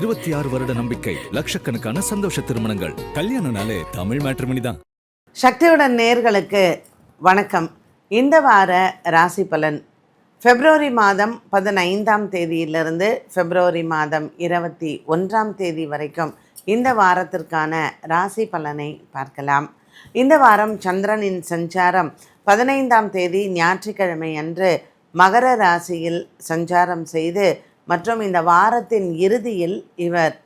இருபத்தி ஆறு வருட நம்பிக்கை லட்சக்கணக்கான சந்தோஷ திருமணங்கள். கல்யாணம்னாலே தமிழ் மேட்ரிமணி தான். சக்தியுடன் நேர்களுக்கு வணக்கம். இந்த வார ராசி பலன். பிப்ரவரி மாதம் பதினைந்தாம் தேதியிலிருந்து பிப்ரவரி மாதம் இருபத்தி ஒன்றாம் தேதி வரைக்கும் இந்த வாரத்திற்கான ராசி பலனை பார்க்கலாம். இந்த வாரம் சந்திரனின் சஞ்சாரம் பதினைந்தாம் தேதி ஞாயிற்றுக்கிழமை அன்று மகர ராசியில் சஞ்சாரம் செய்து மற்றும் இந்த வாரத்தின் இறுதியில் இவர்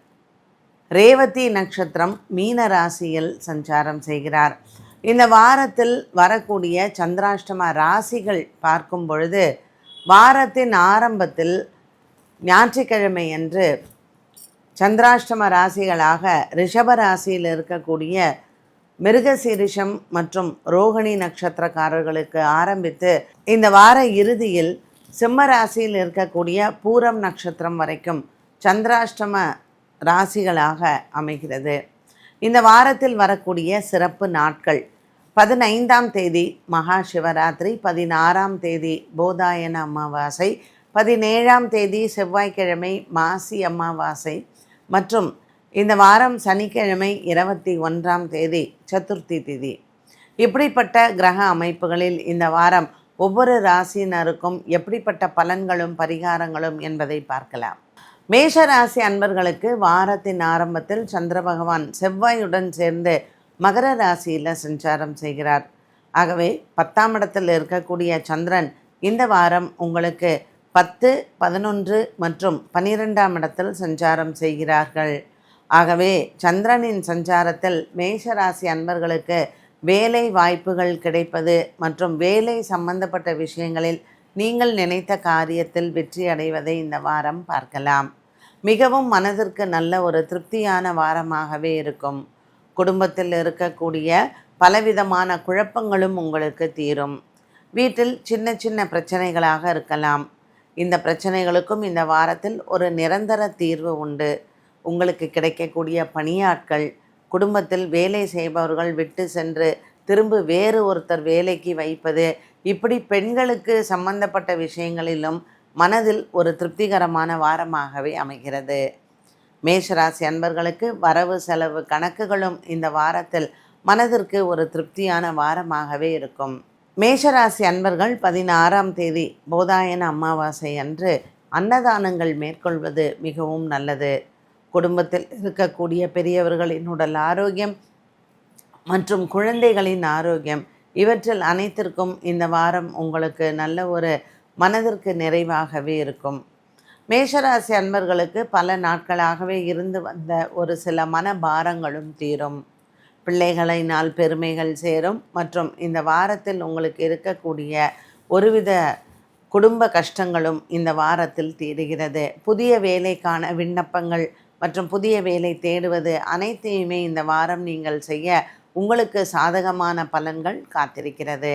ரேவதி நட்சத்திரம் மீன ராசியில் சஞ்சாரம் செய்கிறார். இந்த வாரத்தில் வரக்கூடிய சந்திராஷ்டம ராசிகள் பார்க்கும் பொழுது வாரத்தின் ஆரம்பத்தில் ஞாயிற்றுக்கிழமை அன்று சந்திராஷ்டம ராசிகளாக ரிஷப ராசியில் இருக்கக்கூடிய மிருகசீரிஷம் மற்றும் ரோகிணி நட்சத்திரக்காரர்களுக்கு ஆரம்பித்து இந்த வார இறுதியில் சிம்ம ராசியில் இருக்கக்கூடிய பூரம் நட்சத்திரம் வரைக்கும் சந்திராஷ்டம ராசிகளாக அமைகிறது. இந்த வாரத்தில் வரக்கூடிய சிறப்பு நாட்கள் பதினைந்தாம் தேதி மகா சிவராத்திரி பதினாறாம் தேதி போதாயன அமாவாசை பதினேழாம் தேதி செவ்வாய்க்கிழமை மாசி அமாவாசை மற்றும் இந்த வாரம் சனிக்கிழமை இருபத்தி ஒன்றாம் தேதி சதுர்த்தி திதி. இப்படிப்பட்ட கிரக அமைப்புகளில் இந்த வாரம் ஒவ்வொரு ராசியினருக்கும் எப்படிப்பட்ட பலன்களும் பரிகாரங்களும் என்பதை பார்க்கலாம். மேஷ ராசி அன்பர்களுக்கு வாரத்தின் ஆரம்பத்தில் சந்திர பகவான் செவ்வாயுடன் சேர்ந்து மகர ராசியில் சஞ்சாரம் செய்கிறார். ஆகவே பத்தாம் இடத்தில் இருக்கக்கூடிய சந்திரன் இந்த வாரம் உங்களுக்கு பத்து பதினொன்று மற்றும் பனிரெண்டாம் இடத்தில் சஞ்சாரம் செய்கிறார்கள். ஆகவே சந்திரனின் சஞ்சாரத்தில் மேஷராசி அன்பர்களுக்கு வேலை வாய்ப்புகள் கிடைப்பது மற்றும் வேலை சம்பந்தப்பட்ட விஷயங்களில் நீங்கள் நினைத்த காரியத்தில் வெற்றி அடைவதை இந்த வாரம் பார்க்கலாம். மிகவும் மனதிற்கு நல்ல ஒரு திருப்தியான வாரமாகவே இருக்கும். குடும்பத்தில் இருக்கக்கூடிய பலவிதமான குழப்பங்களும் உங்களுக்கு தீரும். வீட்டில் சின்ன சின்ன பிரச்சனைகளாக இருக்கலாம். இந்த பிரச்சனைகளுக்கும் இந்த வாரத்தில் ஒரு நிரந்தர தீர்வு உண்டு. உங்களுக்கு கிடைக்கக்கூடிய பணியாட்கள் குடும்பத்தில் வேலை செய்பவர்கள் விட்டு சென்று திரும்ப வேறு ஒருத்தர் வேலைக்கு வைப்பது. இப்படி பெண்களுக்கு சம்பந்தப்பட்ட விஷயங்களிலும் மனதில் ஒரு திருப்திகரமான வாரமாகவே அமைகிறது. மேஷராசி அன்பர்களுக்கு வரவு செலவு கணக்குகளும் இந்த வாரத்தில் மனதிற்கு ஒரு திருப்தியான வாரமாகவே இருக்கும். மேஷராசி அன்பர்கள் பதினாறாம் தேதி போதாயன அமாவாசை அன்று அன்னதானங்கள் மேற்கொள்வது மிகவும் நல்லது. குடும்பத்தில் இருக்கக்கூடிய பெரியவர்களின் உடல் ஆரோக்கியம் மற்றும் குழந்தைகளின் ஆரோக்கியம் இவற்றில் அனைத்திற்கும் இந்த வாரம் உங்களுக்கு நல்ல ஒரு மனதிற்கு நிறைவாகவே இருக்கும். மேஷராசி அன்பர்களுக்கு பல நாட்களாகவே இருந்து வந்த ஒரு சில மன பாரங்களும் தீரும். பிள்ளைகளினால் பெருமைகள் சேரும் மற்றும் இந்த வாரத்தில் உங்களுக்கு இருக்கக்கூடிய ஒருவித குடும்ப கஷ்டங்களும் இந்த வாரத்தில் தீருகிறது. புதிய வேலைக்கான விண்ணப்பங்கள் மற்றும் புதிய வேலை தேடுவது அனைத்தையுமே இந்த வாரம் நீங்கள் செய்ய உங்களுக்கு சாதகமான பலன்கள் காத்திருக்கிறது.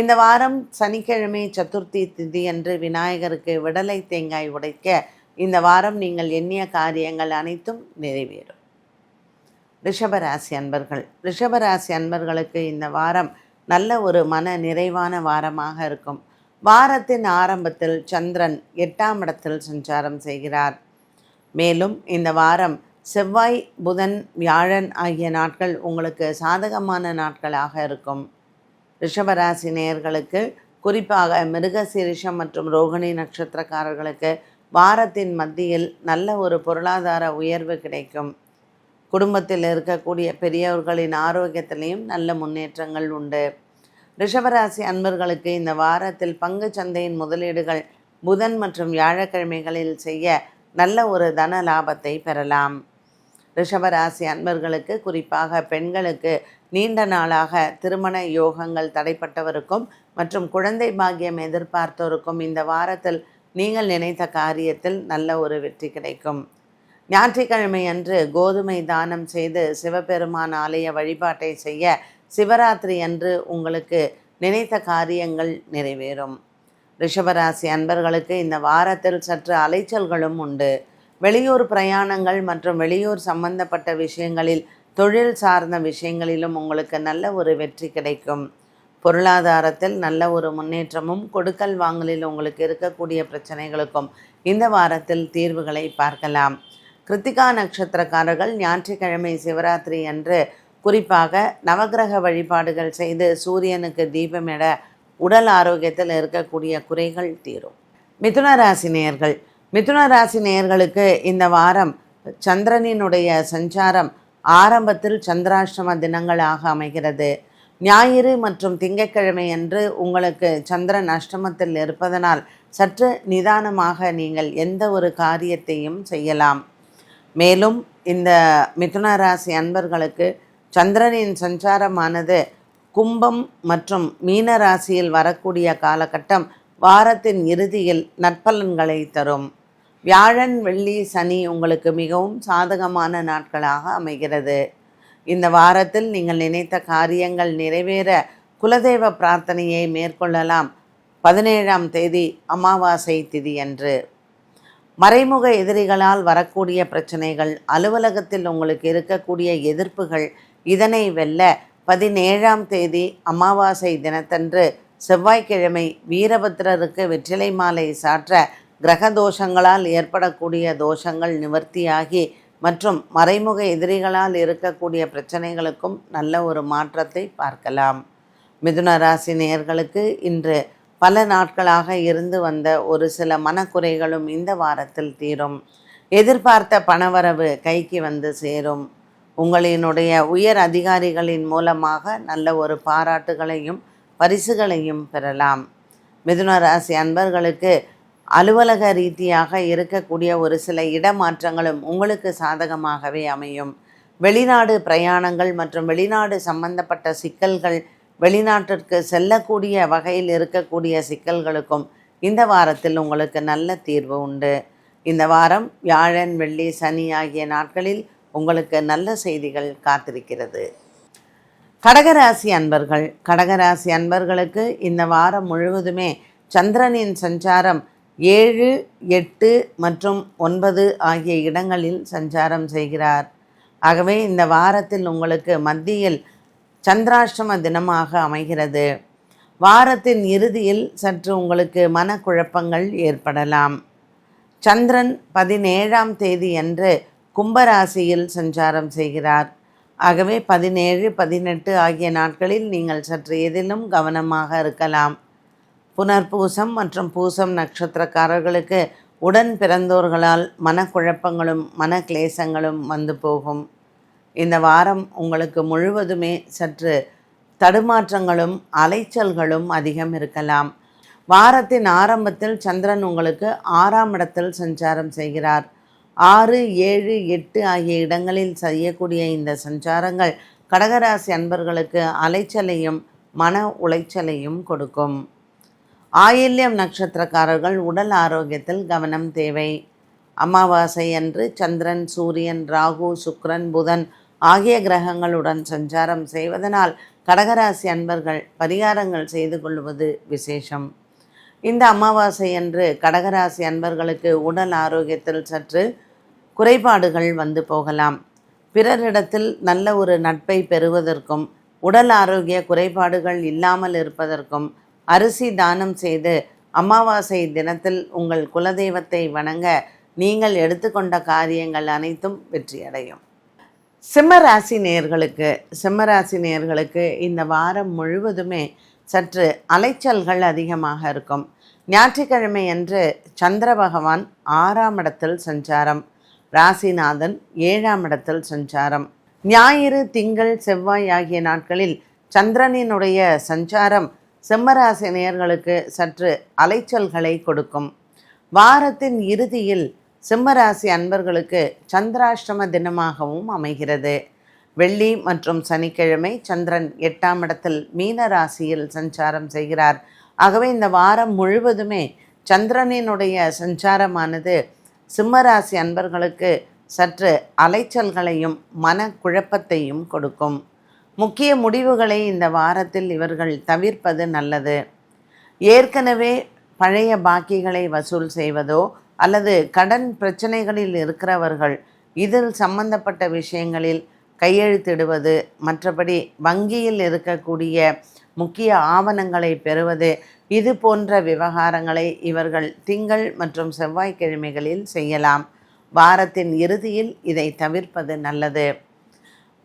இந்த வாரம் சனிக்கிழமை சதுர்த்தி திதி அன்று விநாயகருக்கு விடலை தேங்காய் உடைக்க இந்த வாரம் நீங்கள் எண்ணிய காரியங்கள் அனைத்தும் நிறைவேறும். ரிஷபராசி அன்பர்கள் ரிஷபராசி அன்பர்களுக்கு இந்த வாரம் நல்ல ஒரு மன நிறைவான வாரமாக இருக்கும். வாரத்தின் ஆரம்பத்தில் சந்திரன் எட்டாம் இடத்தில் சஞ்சாரம் செய்கிறார். மேலும் இந்த வாரம் செவ்வாய் புதன் வியாழன் ஆகிய நாட்கள் உங்களுக்கு சாதகமான நாட்களாக இருக்கும். ரிஷபராசி நேயர்களுக்கு குறிப்பாக மிருகசீரிஷம் மற்றும் ரோகிணி நட்சத்திரக்காரர்களுக்கு வாரத்தின் மத்தியில் நல்ல ஒரு பொருளாதார உயர்வு கிடைக்கும். குடும்பத்தில் இருக்கக்கூடிய பெரியவர்களின் ஆரோக்கியத்திலையும் நல்ல முன்னேற்றங்கள் உண்டு. ரிஷபராசி அன்பர்களுக்கு இந்த வாரத்தில் பங்கு சந்தையின் முதலீடுகள் புதன் மற்றும் வியாழக்கிழமைகளில் செய்ய நல்ல ஒரு தன லாபத்தை பெறலாம். ரிஷபராசி அன்பர்களுக்கு குறிப்பாக பெண்களுக்கு நீண்ட நாளாக திருமண யோகங்கள் தடைப்பட்டவருக்கும் மற்றும் குழந்தை பாக்கியம் எதிர்பார்த்தோருக்கும் இந்த வாரத்தில் நீங்கள் நினைத்த காரியத்தில் நல்ல ஒரு வெற்றி கிடைக்கும். ஞாயிற்றுக்கிழமை அன்று கோதுமை தானம் செய்து சிவபெருமான் ஆலய வழிபாட்டை செய்ய சிவராத்திரி அன்று உங்களுக்கு நினைத்த காரியங்கள் நிறைவேறும். ரிஷபராசி அன்பர்களுக்கு இந்த வாரத்தில் சற்று அலைச்சல்களும் உண்டு. வெளியூர் பிரயாணங்கள் மற்றும் வெளியூர் சம்பந்தப்பட்ட விஷயங்களில் தொழில் சார்ந்த விஷயங்களிலும் உங்களுக்கு நல்ல ஒரு வெற்றி கிடைக்கும். பொருளாதாரத்தில் நல்ல ஒரு முன்னேற்றமும் கொடுக்கல் வாங்கலில் உங்களுக்கு இருக்கக்கூடிய பிரச்சனைகளுக்கும் இந்த வாரத்தில் தீர்வுகளை பார்க்கலாம். கிருத்திகா நட்சத்திரக்காரர்கள் ஞாயிற்றுக்கிழமை சிவராத்திரி அன்று குறிப்பாக நவக்கிரக வழிபாடுகள் செய்து சூரியனுக்கு தீபமிட உடல் ஆரோக்கியத்தில் இருக்கக்கூடிய குறைகள் தீரும். மிதுன ராசி நேயர்கள். மிதுன ராசி நேயர்களுக்கு இந்த வாரம் சந்திரனினுடைய சஞ்சாரம் ஆரம்பத்தில் சந்திராஷ்டம தினங்களாக அமைகிறது. ஞாயிறு மற்றும் திங்கட்கிழமை அன்று உங்களுக்கு சந்திரன் அஷ்டமத்தில் இருப்பதனால் சற்று நிதானமாக நீங்கள் எந்த ஒரு காரியத்தையும் செய்யலாம். மேலும் இந்த மிதுன ராசி அன்பர்களுக்கு சந்திரனின் சஞ்சாரமானது கும்பம் மற்றும் மீன ராசியில் வரக்கூடிய காலகட்டம் வாரத்தின் இறுதியில் நற்பலன்களை தரும். வியாழன் வெள்ளி சனி உங்களுக்கு மிகவும் சாதகமான நாட்களாக அமைகிறது. இந்த வாரத்தில் நீங்கள் நினைத்த காரியங்கள் நிறைவேற குலதெய்வ பிரார்த்தனையை மேற்கொள்ளலாம். பதினேழாம் தேதி அமாவாசை திதி அன்று மறைமுக எதிரிகளால் வரக்கூடிய பிரச்சனைகள் அலுவலகத்தில் உங்களுக்கு இருக்கக்கூடிய எதிர்ப்புகள் இதனை வெல்ல பதினேழாம் தேதி அமாவாசை தினத்தன்று செவ்வாய்க்கிழமை வீரபத்திரருக்கு வெற்றிலை மாலை சாற்ற கிரக தோஷங்களால் ஏற்படக்கூடிய தோஷங்கள் நிவர்த்தியாகி மற்றும் மறைமுக எதிரிகளால் இருக்கக்கூடிய பிரச்சனைகளுக்கும் நல்ல ஒரு மாற்றத்தை பார்க்கலாம். மிதுன ராசி நேயர்களுக்கு இன்று பல நாட்களாக இருந்து வந்த ஒரு சில மனக்குறைகளும் இந்த வாரத்தில் தீரும். எதிர்பார்த்த பணவரவு கைக்கு வந்து சேரும். உங்களினுடைய உயர் அதிகாரிகளின் மூலமாக நல்ல ஒரு பாராட்டுகளையும் பரிசுகளையும் பெறலாம். மிதுன ராசி அன்பர்களுக்கு அலுவலக ரீதியாக இருக்கக்கூடிய ஒரு சில இடமாற்றங்களும் உங்களுக்கு சாதகமாகவே அமையும். வெளிநாடு பிரயாணங்கள் மற்றும் வெளிநாடு சம்பந்தப்பட்ட சிக்கல்கள் வெளிநாட்டிற்கு செல்லக்கூடிய வகையில் இருக்கக்கூடிய சிக்கல்களுக்கும் இந்த வாரத்தில் உங்களுக்கு நல்ல தீர்வு உண்டு. இந்த வாரம் வியாழன் வெள்ளி சனி ஆகிய நாட்களில் உங்களுக்கு நல்ல செய்திகள் காத்திருக்கிறது. கடகராசி அன்பர்கள் கடகராசி அன்பர்களுக்கு இந்த வாரம் முழுவதுமே சந்திரனின் சஞ்சாரம் ஏழு எட்டு மற்றும் ஒன்பது ஆகிய இடங்களில் சஞ்சாரம் செய்கிறார். ஆகவே இந்த வாரத்தில் உங்களுக்கு மத்தியில் சந்திராஷ்டம தினமாக அமைகிறது. வாரத்தின் இறுதியில் சற்று உங்களுக்கு மனக்குழப்பங்கள் ஏற்படலாம். சந்திரன் பதினேழாம் தேதி அன்று கும்பராசியில் சஞ்சாரம் செய்கிறார். ஆகவே பதினேழு பதினெட்டு ஆகிய நாட்களில் நீங்கள் சற்று எதிலும் கவனமாக இருக்கலாம். புனர்பூசம் மற்றும் பூசம் நட்சத்திரக்காரர்களுக்கு உடன் பிறந்தோர்களால் மனக்குழப்பங்களும் மனக்லேசங்களும் வந்து போகும். இந்த வாரம் உங்களுக்கு முழுவதுமே சற்று தடுமாற்றங்களும் அலைச்சல்களும் அதிகம் இருக்கலாம். வாரத்தின் ஆரம்பத்தில் சந்திரன் உங்களுக்கு ஆறாம் இடத்தில் சஞ்சாரம் செய்கிறார். ஆறு ஏழு எட்டு ஆகிய இடங்களில் செய்யக்கூடிய இந்த சஞ்சாரங்கள் கடகராசி அன்பர்களுக்கு அலைச்சலையும் மன உளைச்சலையும் கொடுக்கும். ஆயில்யம் நட்சத்திரக்காரர்கள் உடல் ஆரோக்கியத்தில் கவனம் தேவை. அமாவாசை அன்று சந்திரன் சூரியன் ராகு சுக்ரன் புதன் ஆகிய கிரகங்களுடன் சஞ்சாரம் செய்வதனால் கடகராசி அன்பர்கள் பரிகாரங்கள் செய்து கொள்வது விசேஷம். இந்த அமாவாசை அன்று கடகராசி அன்பர்களுக்கு உடல் ஆரோக்கியத்தில் சற்று குறைபாடுகள் வந்து போகலாம். பிறரிடத்தில் நல்ல ஒரு நட்பை பெறுவதற்கும் உடல் ஆரோக்கிய குறைபாடுகள் இல்லாமல் இருப்பதற்கும் அரிசி தானம் செய்து அமாவாசை தினத்தில் உங்கள் குலதெய்வத்தை வணங்க நீங்கள் எடுத்துக்கொண்ட காரியங்கள் அனைத்தும் வெற்றியடையும். சிம்மராசி நேர்களுக்கு சிம்மராசி நேர்களுக்கு இந்த வாரம் முழுவதுமே சற்று அலைச்சல்கள் அதிகமாக இருக்கும். ஞாயிற்றுக்கிழமை அன்று சந்திர பகவான் ஆறாம் இடத்தில் சஞ்சாரம். ராசிநாதன் ஏழாம் இடத்தில் சஞ்சாரம். ஞாயிறு திங்கள் செவ்வாய் ஆகிய நாட்களில் சந்திரனினுடைய சஞ்சாரம் சிம்மராசி நேயர்களுக்கு சற்று அலைச்சல்களை கொடுக்கும். வாரத்தின் இறுதியில் சிம்மராசி அன்பர்களுக்கு சந்திராஷ்டம தினமாகவும் அமைகிறது. வெள்ளி மற்றும் சனிக்கிழமை சந்திரன் எட்டாம் இடத்தில் மீன ராசியில் சஞ்சாரம் செய்கிறார். ஆகவே இந்த வாரம் முழுவதுமே சந்திரனினுடைய சஞ்சாரமானது சிம்மராசி அன்பர்களுக்கு சற்று அலைச்சல்களையும் மனக்குழப்பத்தையும் கொடுக்கும். முக்கிய முடிவுகளை இந்த வாரத்தில் இவர்கள் தவிர்ப்பது நல்லது. ஏற்கனவே பழைய பாக்கிகளை வசூல் செய்வதோ அல்லது கடன் பிரச்சனைகளில் இருக்கிறவர்கள் இதில் சம்பந்தப்பட்ட விஷயங்களில் கையெழுத்திடுவது மற்றபடி வங்கியில் இருக்கக்கூடிய முக்கிய ஆவணங்களை பெறுவது. இது போன்ற விவகாரங்களை இவர்கள் திங்கள் மற்றும் செவ்வாய்க்கிழமைகளில் செய்யலாம். வாரத்தின் இறுதியில் இதை தவிர்ப்பது நல்லது.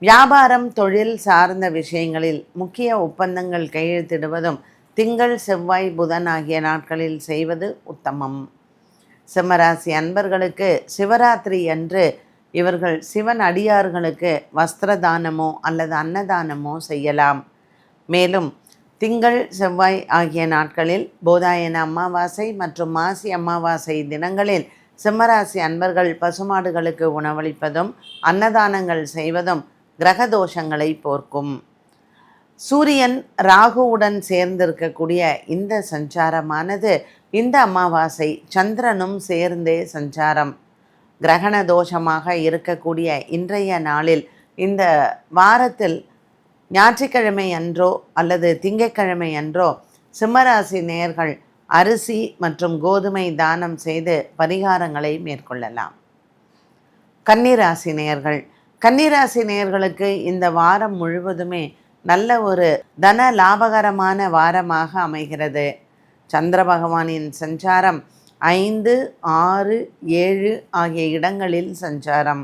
வியாபாரம் தொழில் சார்ந்த விஷயங்களில் முக்கிய ஒப்பந்தங்கள் கையெழுத்திடுவதும் திங்கள் செவ்வாய் புதன் ஆகிய நாட்களில் செய்வது உத்தமம். சிம்மராசி அன்பர்களுக்கு சிவராத்திரி அன்று இவர்கள் சிவன் அடியார்களுக்கு வஸ்திர தானமோ அல்லது அன்னதானமோ செய்யலாம். மேலும் திங்கள் செவ்வாய் ஆகிய நாட்களில் போதாயன அமாவாசை மற்றும் மாசி அமாவாசை தினங்களில் சிம்மராசி அன்பர்கள் பசுமாடுகளுக்கு உணவளிப்பதும் அன்னதானங்கள் செய்வதும் கிரக தோஷங்களை போர்க்கும். சூரியன் ராகுவுடன் சேர்ந்திருக்கக்கூடிய இந்த சஞ்சாரமானது இந்த அமாவாசை சந்திரனும் சேர்ந்தே சஞ்சாரம். கிரகண தோஷமாக இருக்கக்கூடிய இன்றைய நாளில் இந்த வாரத்தில் ஞாயிற்றுக்கிழமை அன்றோ அல்லது திங்கட்கிழமை அன்றோ சிம்மராசி நேயர்கள் அரிசி மற்றும் கோதுமை தானம் செய்து பரிகாரங்களை மேற்கொள்ளலாம். கன்னிராசி நேயர்கள். கன்னிராசி நேயர்களுக்கு இந்த வாரம் முழுவதுமே நல்ல ஒரு தன லாபகரமான வாரமாக அமைகிறது. சந்திர பகவானின் சஞ்சாரம் ஐந்து ஆறு ஏழு ஆகிய இடங்களில் சஞ்சாரம்.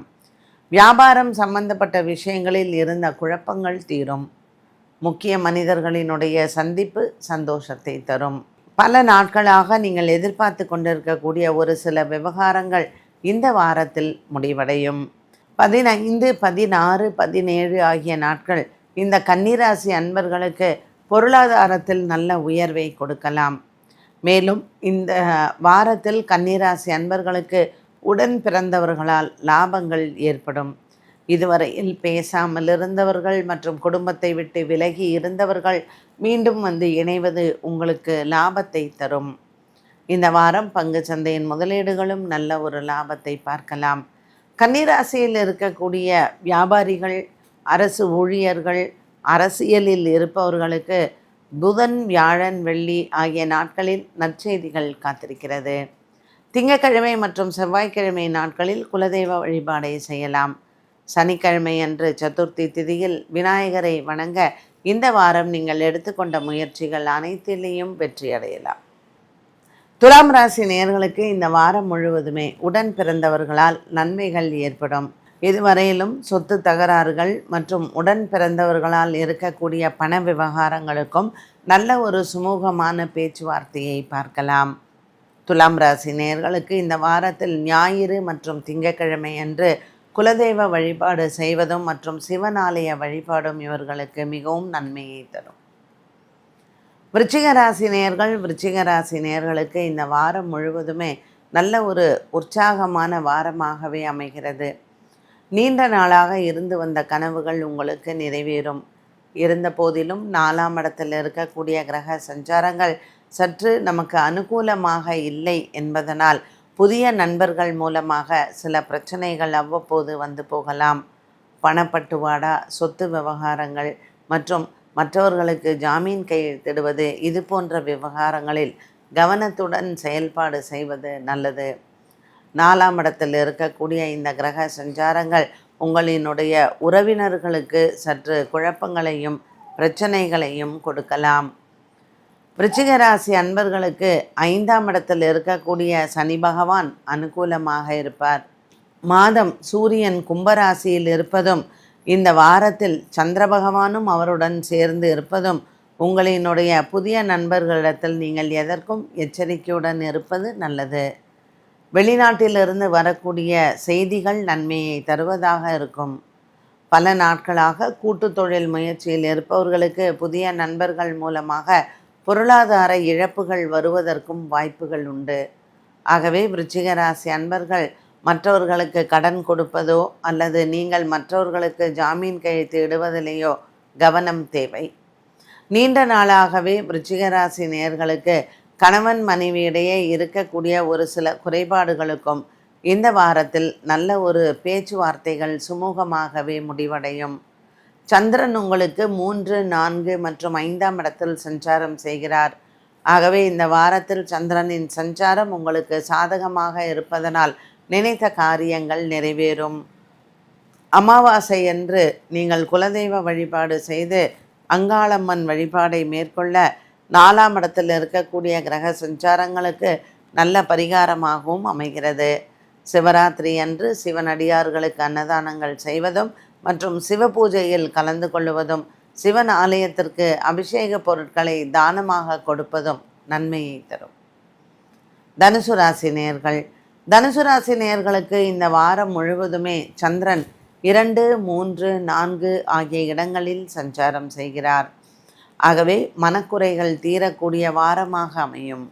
வியாபாரம் சம்பந்தப்பட்ட விஷயங்களில் இருந்த குழப்பங்கள் தீரும். முக்கிய மனிதர்களினுடைய சந்திப்பு சந்தோஷத்தை தரும். பல நாட்களாக நீங்கள் எதிர்பார்த்து கொண்டிருக்கக்கூடிய ஒரு சில விவகாரங்கள் இந்த வாரத்தில் முடிவடையும். பதினைந்து பதினாறு பதினேழு ஆகிய நாட்கள் இந்த கன்னிராசி அன்பர்களுக்கு பொருளாதாரத்தில் நல்ல உயர்வை கொடுக்கலாம். மேலும் இந்த வாரத்தில் கன்னிராசி அன்பர்களுக்கு உடன் பிறந்தவர்களால் லாபங்கள் ஏற்படும். இதுவரையில் பேசாமல் இருந்தவர்கள் மற்றும் குடும்பத்தை விட்டு விலகி இருந்தவர்கள் மீண்டும் வந்து இணைவது உங்களுக்கு லாபத்தை தரும். இந்த வாரம் பங்கு சந்தையின் முதலீடுகளும் நல்ல ஒரு லாபத்தை பார்க்கலாம். கன்னிராசியில் இருக்கக்கூடிய வியாபாரிகள் அரசு ஊழியர்கள் அரசியலில் இருப்பவர்களுக்கு புதன் வியாழன் வெள்ளி ஆகிய நாட்களில் நற்செய்திகள் காத்திருக்கிறது. திங்கட்கிழமை மற்றும் செவ்வாய்க்கிழமை நாட்களில் குலதெய்வ வழிபாடை செய்யலாம். சனிக்கிழமை அன்று சதுர்த்தி திதியில் விநாயகரை வணங்க இந்த வாரம் நீங்கள் எடுத்துக்கொண்ட முயற்சிகள் அனைத்திலையும் வெற்றி அடையலாம். துலாம் ராசி நேயர்களுக்கு இந்த வாரம் முழுவதுமே உடன் பிறந்தவர்களால் நன்மைகள் ஏற்படும். இதுவரையிலும் சொத்து தகராறுகள் மற்றும் உடன் பிறந்தவர்களால் இருக்கக்கூடிய பண விவகாரங்களுக்கும் நல்ல ஒரு சுமூகமான பேச்சுவார்த்தையை பார்க்கலாம். துலாம் ராசி நேயர்களுக்கு இந்த வாரத்தில் ஞாயிறு மற்றும் திங்கட்கிழமை அன்று குலதெய்வ வழிபாடு செய்வதும் மற்றும் சிவனாலய வழிபாடும் இவர்களுக்கு மிகவும் நன்மையை தரும். விருச்சிக ராசி நேயர்கள் விருச்சிக ராசி நேயர்களுக்கு இந்த வாரம் முழுவதுமே நல்ல ஒரு உற்சாகமான வாரமாகவே அமைகிறது. நீண்ட நாளாக இருந்து வந்த கனவுகள் உங்களுக்கு நிறைவேறும். இருந்த போதிலும் நாலாம் இடத்தில் இருக்கக்கூடிய கிரக சஞ்சாரங்கள் சற்று நமக்கு அனுகூலமாக இல்லை என்பதனால் புதிய நண்பர்கள் மூலமாக சில பிரச்சனைகள் அவ்வப்போது வந்து போகலாம். பணப்பட்டுவாடா சொத்து விவகாரங்கள் மற்றும் மற்றவர்களுக்கு ஜாமீன் கையெழுத்திடுவது இது போன்ற விவகாரங்களில் கவனத்துடன் செயல்பாடு செய்வது நல்லது. நாலாம் இடத்தில் இருக்கக்கூடிய இந்த கிரக சஞ்சாரங்கள் உங்களினுடைய உறவினர்களுக்கு சற்று குழப்பங்களையும் பிரச்சனைகளையும் கொடுக்கலாம். விருச்சிக ராசி அன்பர்களுக்கு ஐந்தாம் இடத்தில் இருக்கக்கூடிய சனி பகவான் அனுகூலமாக இருப்பார். மாதம் சூரியன் கும்பராசியில் இருப்பதும் இந்த வாரத்தில் சந்திர பகவானும் அவருடன் சேர்ந்து இருப்பதும் உங்களினுடைய புதிய நண்பர்களிடத்தில் நீங்கள் எதற்கும் எச்சரிக்கையுடன் இருப்பது நல்லது. வெளிநாட்டிலிருந்து வரக்கூடிய செய்திகள் நன்மையை தருவதாக இருக்கும். பல நாட்களாக கூட்டு தொழில் முயற்சியில் இருப்பவர்களுக்கு புதிய நண்பர்கள் மூலமாக பொருளாதார இழப்புகள் வருவதற்கும் வாய்ப்புகள் உண்டு. ஆகவே விருச்சிக ராசி அன்பர்கள் மற்றவர்களுக்கு கடன் கொடுப்பதோ அல்லது நீங்கள் மற்றவர்களுக்கு ஜாமீன் கையெழுத்து இடுவதிலேயோ கவனம் தேவை. நீண்ட நாளாகவே விருச்சிக ராசி நேயர்களுக்கு கணவன் மனைவியிடையே இருக்கக்கூடிய ஒரு சில குறைபாடுகளுக்கும் இந்த வாரத்தில் நல்ல ஒரு பேச்சுவார்த்தைகள் சுமூகமாகவே முடிவடையும். சந்திரன் உங்களுக்கு மூன்று நான்கு மற்றும் ஐந்தாம் இடத்தில் சஞ்சாரம் செய்கிறார். ஆகவே இந்த வாரத்தில் சந்திரனின் சஞ்சாரம் உங்களுக்கு சாதகமாக இருப்பதனால் நினைத்த காரியங்கள் நிறைவேறும். அமாவாசை என்று நீங்கள் குலதெய்வ வழிபாடு செய்து அங்காளம்மன் வழிபாடை மேற்கொள்ள நாலாம் இடத்தில் இருக்கக்கூடிய கிரக சஞ்சாரங்களுக்கு நல்ல பரிகாரமாகவும் அமைகிறது. சிவராத்திரி அன்று சிவனடியார்களுக்கு அன்னதானங்கள் செய்வதும் மற்றும் சிவ பூஜையில் கலந்து கொள்வதும் சிவன் ஆலயத்திற்கு அபிஷேக பொருட்களை தானமாக கொடுப்பதும் நன்மையை தரும். தனுசு ராசி நேயர்கள் தனுசு ராசி நேயர்களுக்கு இந்த வாரம் முழுவதுமே சந்திரன் இரண்டு மூன்று நான்கு ஆகிய இடங்களில் சஞ்சாரம் செய்கிறார். ஆகவே மனக்குறைகள் தீரக்கூடிய வாரமாக அமையும்.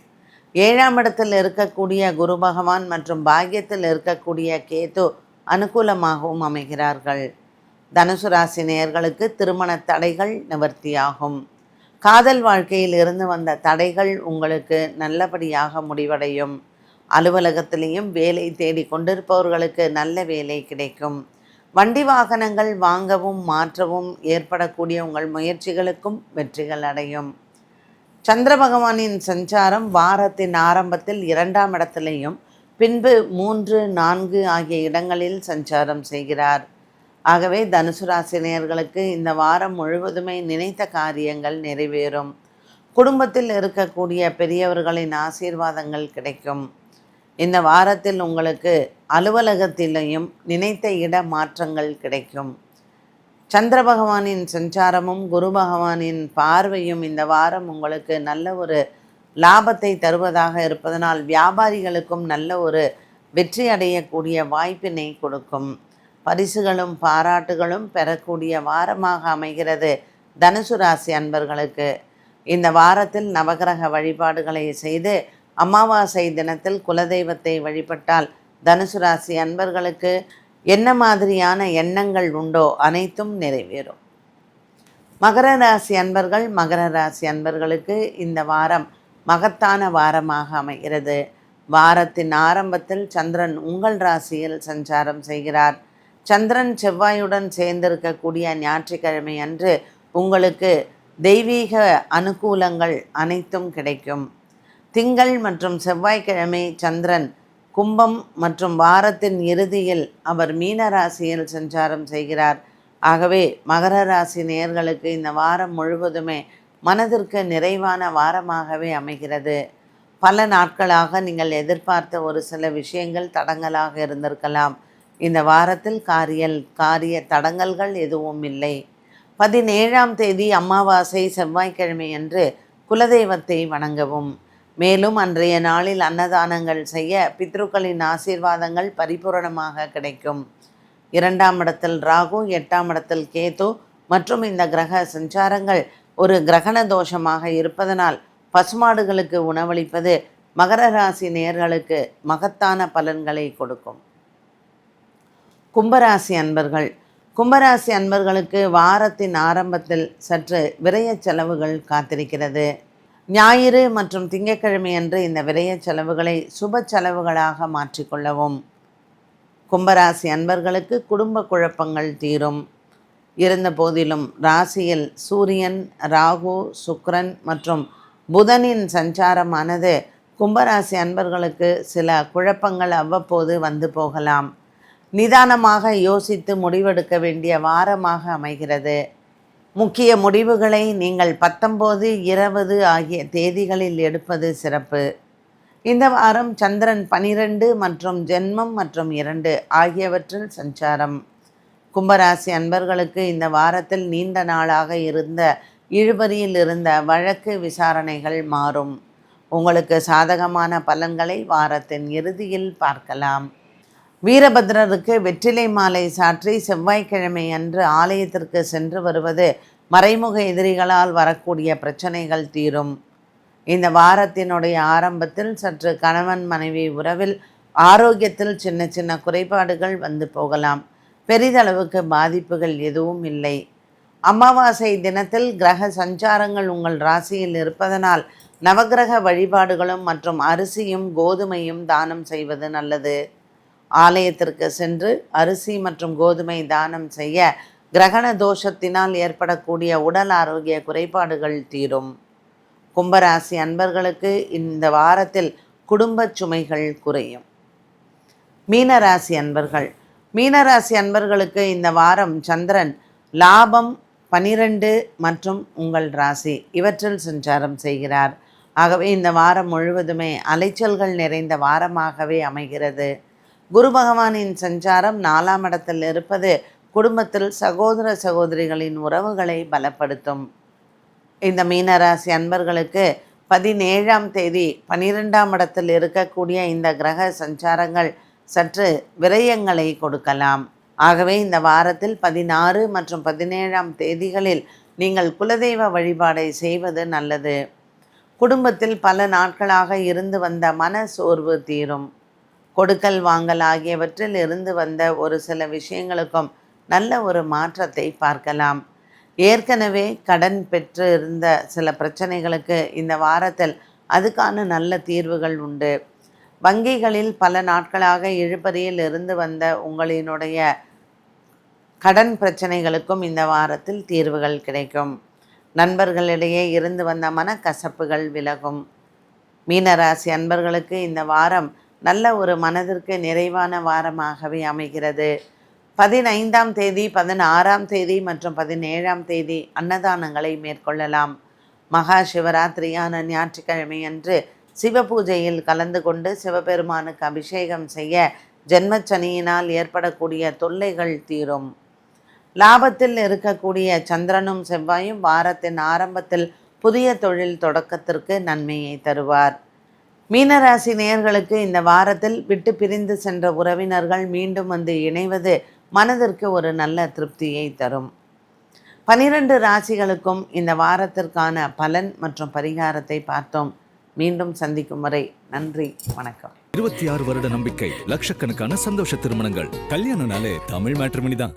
ஏழாம் இடத்தில் இருக்கக்கூடிய குரு பகவான் மற்றும் பாக்கியத்தில் இருக்கக்கூடிய கேது அனுகூலமாகவும் அமைகிறார்கள். தனுசு ராசி நேயர்களுக்கு திருமண தடைகள் நிவர்த்தியாகும். காதல் வாழ்க்கையில் இருந்து வந்த தடைகள் உங்களுக்கு நல்லபடியாக முடிவடையும். அலுவலகத்திலையும் வேலை தேடி கொண்டிருப்பவர்களுக்கு நல்ல வேலை கிடைக்கும். வண்டி வாகனங்கள் வாங்கவும் மாற்றவும் ஏற்படக்கூடிய உங்கள் முயற்சிகளுக்கும் வெற்றிகள் அடையும். சந்திர பகவானின் சஞ்சாரம் வாரத்தின் ஆரம்பத்தில் இரண்டாம் இடத்திலையும் பின்பு மூன்று நான்கு ஆகிய இடங்களில் சஞ்சாரம் செய்கிறார். ஆகவே தனுசு ராசினியர்களுக்கு இந்த வாரம் முழுவதுமே நினைத்த காரியங்கள் நிறைவேறும். குடும்பத்தில் இருக்கக்கூடிய பெரியவர்களின் ஆசீர்வாதங்கள் கிடைக்கும். இந்த வாரத்தில் உங்களுக்கு அலுவலகத்திலையும் நினைத்த இட மாற்றங்கள் கிடைக்கும். சந்திர பகவானின் சஞ்சாரமும் குரு பகவானின் பார்வையும் இந்த வாரம் உங்களுக்கு நல்ல ஒரு லாபத்தை தருவதாக இருப்பதனால் வியாபாரிகளுக்கும் நல்ல ஒரு வெற்றி அடையக்கூடிய வாய்ப்பினை கொடுக்கும். பரிசுகளும் பாராட்டுகளும் பெறக்கூடிய வாரமாக அமைகிறது. தனுசு ராசி அன்பர்களுக்கு இந்த வாரத்தில் நவகிரக வழிபாடுகளை செய்து அமாவாசை தினத்தில் குலதெய்வத்தை வழிபட்டால் தனுசு ராசி அன்பர்களுக்கு என்ன மாதிரியான எண்ணங்கள் உண்டோ அனைத்தும் நிறைவேறும். மகர ராசி அன்பர்கள் மகர ராசி அன்பர்களுக்கு இந்த வாரம் மகத்தான வாரமாக அமைகிறது. வாரத்தின் ஆரம்பத்தில் சந்திரன் உங்கள் ராசியில் சஞ்சாரம் செய்கிறார். சந்திரன் செவ்வாயுடன் சேர்ந்திருக்கக்கூடிய ஞாயிற்றுக்கிழமை அன்று உங்களுக்கு தெய்வீக அனுகூலங்கள் அனைத்தும் கிடைக்கும். திங்கள் மற்றும் செவ்வாய்க்கிழமை சந்திரன் கும்பம் மற்றும் வாரத்தின் இறுதியில் அவர் மீன ராசியில் சஞ்சாரம் செய்கிறார். ஆகவே மகர ராசி நேயர்களுக்கு இந்த வாரம் முழுவதுமே மனதிற்கு நிறைவான வாரமாகவே அமைகிறது. பல நாட்களாக நீங்கள் எதிர்பார்த்த ஒரு சில விஷயங்கள் தடங்கலாக இருந்திருக்கலாம். இந்த வாரத்தில் காரியல் காரிய தடங்கல்கள் எதுவும் இல்லை. பதினேழாம் தேதி அமாவாசை செவ்வாய்க்கிழமை அன்று குலதெய்வத்தை வணங்கவும். மேலும் அன்றைய நாளில் அன்னதானங்கள் செய்ய பித்ருக்களின் ஆசீர்வாதங்கள் பரிபூரணமாக கிடைக்கும். இரண்டாம் இடத்தில் ராகு எட்டாம் இடத்தில் கேது மற்றும் இந்த கிரக சஞ்சாரங்கள் ஒரு கிரகண தோஷமாக இருப்பதனால் பசுமாடுகளுக்கு உணவளிப்பது மகர ராசி நேர்களுக்கு மகத்தான பலன்களை கொடுக்கும். கும்பராசி அன்பர்கள். கும்பராசி அன்பர்களுக்கு வாரத்தின் ஆரம்பத்தில் சற்று விரய செலவுகள் காத்திருக்கிறது. ஞாயிறு மற்றும் திங்கட்கிழமை அன்று இந்த விரய செலவுகளை சுப செலவுகளாக மாற்றிக்கொள்ளவும் கும்பராசி அன்பர்களுக்கு குடும்ப குழப்பங்கள் தீரும். இருந்த போதிலும் ராசியில் சூரியன் ராகு சுக்ரன் மற்றும் புதனின் சஞ்சாரமானது கும்பராசி அன்பர்களுக்கு சில குழப்பங்கள் அவ்வப்போது வந்து போகலாம். நிதானமாக யோசித்து முடிவெடுக்க வேண்டிய வாரமாக அமைகிறது. முக்கிய முடிவுகளை நீங்கள் பத்தொம்போது இருபது ஆகிய தேதிகளில் எடுப்பது சிறப்பு. இந்த வாரம் சந்திரன் பனிரெண்டு மற்றும் ஜென்மம் மற்றும் இரண்டு ஆகியவற்றில் சஞ்சாரம். கும்பராசி அன்பர்களுக்கு இந்த வாரத்தில் நீண்ட நாளாக இருந்த இழுபறியில் இருந்த வழக்கு விசாரணைகள் மாறும். உங்களுக்கு சாதகமான பலன்களை வாரத்தின் இறுதியில் பார்க்கலாம். வீரபத்ரருக்கு வெற்றிலை மாலை சாற்றி செவ்வாய்க்கிழமை அன்று ஆலயத்திற்கு சென்று வருவது மறைமுக எதிரிகளால் வரக்கூடிய பிரச்சனைகள் தீரும். இந்த வாரத்தினுடைய ஆரம்பத்தில் சற்று கணவன் மனைவி உறவில் ஆரோக்கியத்தில் சின்ன சின்ன குறைபாடுகள் வந்து போகலாம். பெரிதளவுக்கு பாதிப்புகள் எதுவும் இல்லை. அமாவாசை தினத்தில் கிரக சஞ்சாரங்கள் உங்கள் ராசியில் இருப்பதனால் நவகிரக வழிபாடுகளும் மற்றும் அரிசியும் கோதுமையும் தானம் செய்வது நல்லது. ஆலயத்திற்கு சென்று அரிசி மற்றும் கோதுமை தானம் செய்ய கிரகண தோஷத்தினால் ஏற்படக்கூடிய உடல் ஆரோக்கிய குறைபாடுகள் தீரும். கும்பராசி அன்பர்களுக்கு இந்த வாரத்தில் குடும்ப சுமைகள் குறையும். மீனராசி அன்பர்கள். மீனராசி அன்பர்களுக்கு இந்த வாரம் சந்திரன் லாபம் பனிரெண்டு மற்றும் உங்கள் ராசி இவற்றில் சஞ்சாரம் செய்கிறார். ஆகவே இந்த வாரம் முழுவதுமே அலைச்சல்கள் நிறைந்த வாரமாகவே அமைகிறது. குரு பகவானின் சஞ்சாரம் நாலாம் இடத்தில் இருப்பது குடும்பத்தில் சகோதர சகோதரிகளின் உறவுகளை பலப்படுத்தும். இந்த மீனராசி அன்பர்களுக்கு பதினேழாம் தேதி பனிரெண்டாம் இடத்தில் இருக்கக்கூடிய இந்த கிரக சஞ்சாரங்கள் சற்று விரயங்களை கொடுக்கலாம். ஆகவே இந்த வாரத்தில் பதினாறு மற்றும் பதினேழாம் தேதிகளில் நீங்கள் குலதெய்வ வழிபாடை செய்வது நல்லது. குடும்பத்தில் பல நாட்களாக இருந்து வந்த மன சோர்வு தீரும். கொடுக்கல் வாங்கல் ஆகியவற்றில் இருந்து வந்த ஒரு சில விஷயங்களுக்கும் நல்ல ஒரு மாற்றத்தை பார்க்கலாம். ஏற்கனவே கடன் பெற்று இருந்த சில பிரச்சனைகளுக்கு இந்த வாரத்தில் அதுக்கான நல்ல தீர்வுகள் உண்டு. வங்கிகளில் பல நாட்களாக இழுபறியில் இருந்து வந்த உங்களினுடைய கடன் பிரச்சனைகளுக்கும் இந்த வாரத்தில் தீர்வுகள் கிடைக்கும். நண்பர்களிடையே இருந்து வந்த மனக்கசப்புகள் விலகும். மீனராசி அன்பர்களுக்கு இந்த வாரம் நல்ல ஒரு மனதிற்கு நிறைவான வாரமாகவே அமைகிறது. பதினைந்தாம் தேதி பதினாறாம் தேதி மற்றும் பதினேழாம் தேதி அன்னதானங்களை மேற்கொள்ளலாம். மகா சிவராத்திரியான ஞாயிற்றுக்கிழமை அன்று சிவபூஜையில் கலந்து கொண்டு சிவபெருமானுக்கு அபிஷேகம் செய்ய ஜென்மச்சனியினால் ஏற்படக்கூடிய தொல்லைகள் தீரும். லாபத்தில் இருக்கக்கூடிய சந்திரனும் செவ்வாயும் வாரத்தின் ஆரம்பத்தில் புதிய தொழில் தொடக்கத்திற்கு நன்மையை தருவார். மீனராசி நேயர்களுக்கு இந்த வாரத்தில் விட்டு பிரிந்து சென்ற உறவினர்கள் மீண்டும் வந்து இணைவது மனதிற்கு ஒரு நல்ல திருப்தியை தரும். பனிரெண்டு ராசிகளுக்கும் இந்த வாரத்திற்கான பலன் மற்றும் பரிகாரத்தை பார்த்தோம். மீண்டும் சந்திக்கும் வரை நன்றி வணக்கம். இருபத்தி ஆறு வருட நம்பிக்கை லட்சக்கணக்கான சந்தோஷ திருமணங்கள். கல்யாணம்னாலே தமிழ் மேட்ரிமணி தான்